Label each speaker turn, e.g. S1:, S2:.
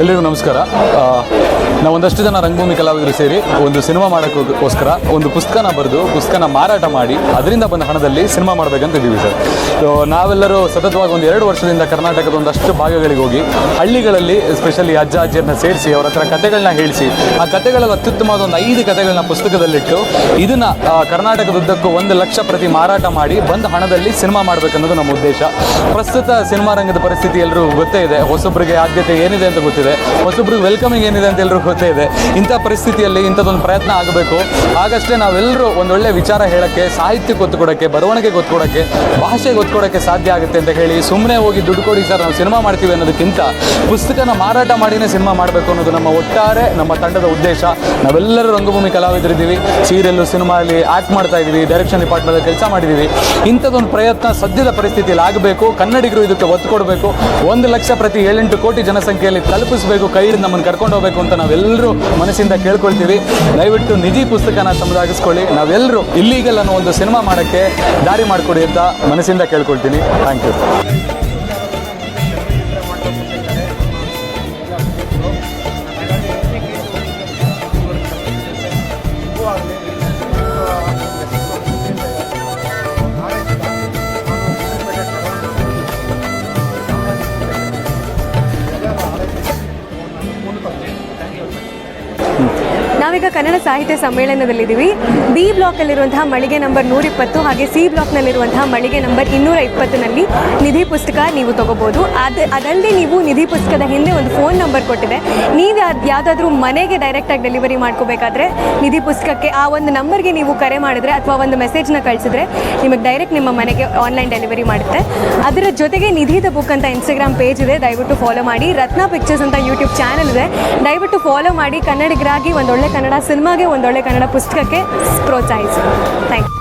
S1: ಎಲ್ರಿಗೂ ನಮಸ್ಕಾರ. ನಾವು ಒಂದಷ್ಟು ಜನ ರಂಗಭೂಮಿ ಕಲಾವಿದರು ಸೇರಿ ಒಂದು ಸಿನಿಮಾ ಮಾಡೋಕ್ಕೋಸ್ಕರ ಒಂದು ಪುಸ್ತಕನ ಬರೆದು, ಪುಸ್ತಕನ ಮಾರಾಟ ಮಾಡಿ, ಅದರಿಂದ ಬಂದ ಹಣದಲ್ಲಿ ಸಿನಿಮಾ ಮಾಡಬೇಕಂತ ಇದ್ದೀವಿ ಸರ್. ಸೊ ನಾವೆಲ್ಲರೂ ಸತತವಾಗಿ ಒಂದು ಎರಡು ವರ್ಷದಿಂದ ಕರ್ನಾಟಕದ ಒಂದಷ್ಟು ಭಾಗಗಳಿಗೆ ಹೋಗಿ, ಹಳ್ಳಿಗಳಲ್ಲಿ ಎಸ್ಪೆಷಲಿ ಅಜ್ಜ, ಅಜ್ಜಿಯರನ್ನ ಸೇರಿಸಿ, ಅವರ ಹತ್ರ ಕತೆಗಳನ್ನ ಹೇಳಿಸಿ, ಆ ಕತೆಗಳಲ್ಲಿ ಅತ್ಯುತ್ತಮವಾದ ಒಂದು ಐದು ಕಥೆಗಳನ್ನ ಪುಸ್ತಕದಲ್ಲಿಟ್ಟು, ಇದನ್ನ ಕರ್ನಾಟಕದ ಕರ್ನಾಟಕದುದ್ದಕ್ಕೂ ಒಂದು ಲಕ್ಷ ಪ್ರತಿ ಮಾರಾಟ ಮಾಡಿ, ಬಂದ ಹಣದಲ್ಲಿ ಸಿನಿಮಾ ಮಾಡಬೇಕನ್ನೋದು ನಮ್ಮ ಉದ್ದೇಶ. ಪ್ರಸ್ತುತ ಸಿನಿಮಾ ರಂಗದ ಪರಿಸ್ಥಿತಿ ಎಲ್ಲರೂ ಗೊತ್ತೇ ಇದೆ. ಹೊಸೊಬ್ಬರಿಗೆ ಆದ್ಯತೆ ಏನಿದೆ ಅಂತ ಗೊತ್ತಿದೆ ಹೊಸೊಬ್ರಿಗೆ ವೆಲ್ಕಮಿಂಗ್ ಏನಿದೆ ಅಂತ ಎಲ್ಲರೂ ಗೊತ್ತೇ ಇದೆ. ಇಂಥ ಪರಿಸ್ಥಿತಿಯಲ್ಲಿ ಇಂಥದ್ದೊಂದು ಪ್ರಯತ್ನ ಆಗಬೇಕು. ಆಗಷ್ಟೇ ನಾವೆಲ್ಲರೂ ಒಂದೊಳ್ಳೆ ವಿಚಾರ ಹೇಳೋಕ್ಕೆ, ಸಾಹಿತ್ಯಕ್ಕೆ ಒತ್ತು ಕೊಡೋಕ್ಕೆ ಬರವಣಿಗೆ ಗೊತ್ತು ಕೊಡೋಕ್ಕೆ ಭಾಷೆಗೆ ಗೊತ್ತು ಕೊಡೋಕ್ಕೆ ಸಾಧ್ಯ ಆಗುತ್ತೆ ಅಂತ ಹೇಳಿ ಸುಮ್ಮನೆ ಹೋಗಿ ದುಡ್ಡು ಕೊಡಿ ಸರ್, ನಾವು ಸಿನಿಮಾ ಮಾಡ್ತೀವಿ ಅನ್ನೋದಕ್ಕಿಂತ ಪುಸ್ತಕನ ಮಾರಾಟ ಮಾಡಿನೇ ಸಿನಿಮಾ ಮಾಡಬೇಕು ಅನ್ನೋದು ನಮ್ಮ ಒಟ್ಟಾರೆ, ನಮ್ಮ ತಂಡದ ಉದ್ದೇಶ. ನಾವೆಲ್ಲರೂ ರಂಗಭೂಮಿ ಕಲಾವಿದರಿದ್ದೀವಿ. ಸೀರಿಯಲ್ಲು ಸಿನಿಮಾದಲ್ಲಿ ಆ್ಯಕ್ಟ್ ಮಾಡ್ತಾ ಇದ್ದೀವಿ. ಡೈರೆಕ್ಷನ್ ಡಿಪಾರ್ಟ್ಮೆಂಟಲ್ಲಿ ಕೆಲಸ ಮಾಡಿದ್ದೀವಿ. ಇಂಥದ್ದೊಂದು ಪ್ರಯತ್ನ ಸದ್ಯದ ಪರಿಸ್ಥಿತಿಯಲ್ಲಿ ಆಗಬೇಕು. ಕನ್ನಡಿಗರು ಇದಕ್ಕೆ ಒತ್ತು ಕೊಡಬೇಕು ಒಂದು ಲಕ್ಷ ಪ್ರತಿ ಏಳೆಂಟು ಕೋಟಿ ಜನಸಂಖ್ಯೆಯಲ್ಲಿ ತಲುಪಿಸಬೇಕು ಕೈ ನಮ್ಮನ್ನು ಕರ್ಕೊಂಡು ಹೋಗಬೇಕು ಅಂತ ನಾವೆಲ್ಲರೂ ಮನಸ್ಸಿಂದ ಕೇಳ್ಕೊಳ್ತೀವಿ. ದಯವಿಟ್ಟು ನಿಧಿ ಪುಸ್ತಕನ ತಮ್ಮದಾಗಿಸ್ಕೊಳ್ಳಿ. ನಾವೆಲ್ಲರೂ ಇಲ್ಲಿಗೆಲ್ಲ ಒಂದು ಸಿನಿಮಾ ಮಾಡೋಕ್ಕೆ ದಾರಿ ಮಾಡಿಕೊಡಿ ಅಂತ ಮನಸ್ಸಿಂದ ಕೇಳ್ಕೊಳ್ತೀನಿ. ಥ್ಯಾಂಕ್ ಯು
S2: ನಾವೀಗ ಕನ್ನಡ ಸಾಹಿತ್ಯ ಸಮ್ಮೇಳನದಲ್ಲಿದ್ದೀವಿ. ಬಿ ಬ್ಲಾಕಲ್ಲಿರುವಂತಹ ಮಳಿಗೆ ನಂಬರ್ ನೂರಿಪ್ಪತ್ತು ಹಾಗೆ ಸಿ ಬ್ಲಾಕ್ನಲ್ಲಿರುವಂತಹ ಮಳಿಗೆ ನಂಬರ್ ಇನ್ನೂರ ಇಪ್ಪತ್ತಿನಲ್ಲಿ ನಿಧಿ ಪುಸ್ತಕ ನೀವು ತಗೋಬೋದು. ಅದು, ಅದಲ್ಲದೆ ನೀವು ನಿಧಿ ಪುಸ್ತಕದ ಹಿಂದೆ ಒಂದು ಫೋನ್ ನಂಬರ್ ಕೊಟ್ಟಿದೆ. ನೀವು ಯಾವ್ದು ಯಾವುದಾದ್ರೂ ಮನೆಗೆ ಡೈರೆಕ್ಟಾಗಿ ಡೆಲಿವರಿ ಮಾಡ್ಕೋಬೇಕಾದ್ರೆ ನಿಧಿ ಪುಸ್ತಕಕ್ಕೆ ಆ ಒಂದು ನಂಬರ್ಗೆ ನೀವು ಕರೆ ಮಾಡಿದ್ರೆ ಅಥವಾ ಒಂದು ಮೆಸೇಜ್ನ ಕಳಿಸಿದ್ರೆ ನಿಮಗೆ ಡೈರೆಕ್ಟ್ ನಿಮ್ಮ ಮನೆಗೆ ಆನ್ಲೈನ್ ಡೆಲಿವರಿ ಮಾಡುತ್ತೆ. ಅದರ ಜೊತೆಗೆ ನಿಧಿ ದ ಬುಕ್ ಅಂತ ಇನ್ಸ್ಟಾಗ್ರಾಮ್ ಪೇಜ್ ಇದೆ. ದಯವಿಟ್ಟು ಫಾಲೋ ಮಾಡಿ. ರತ್ನ ಪಿಕ್ಚರ್ಸ್ ಅಂತ ಯೂಟ್ಯೂಬ್ ಚಾನಲ್ ಇದೆ. ದಯವಿಟ್ಟು ಫಾಲೋ ಮಾಡಿ. ಕನ್ನಡಿಗರಾಗಿ ಒಂದೊಳ್ಳೆ ಕನ್ನಡ ಸಿನಿಮಾಗೆ ಒಂದೊಳ್ಳೆ ಕನ್ನಡ ಪುಸ್ತಕಕ್ಕೆ ಪ್ರೋತ್ಸಾಹಿಸಿ. Thank you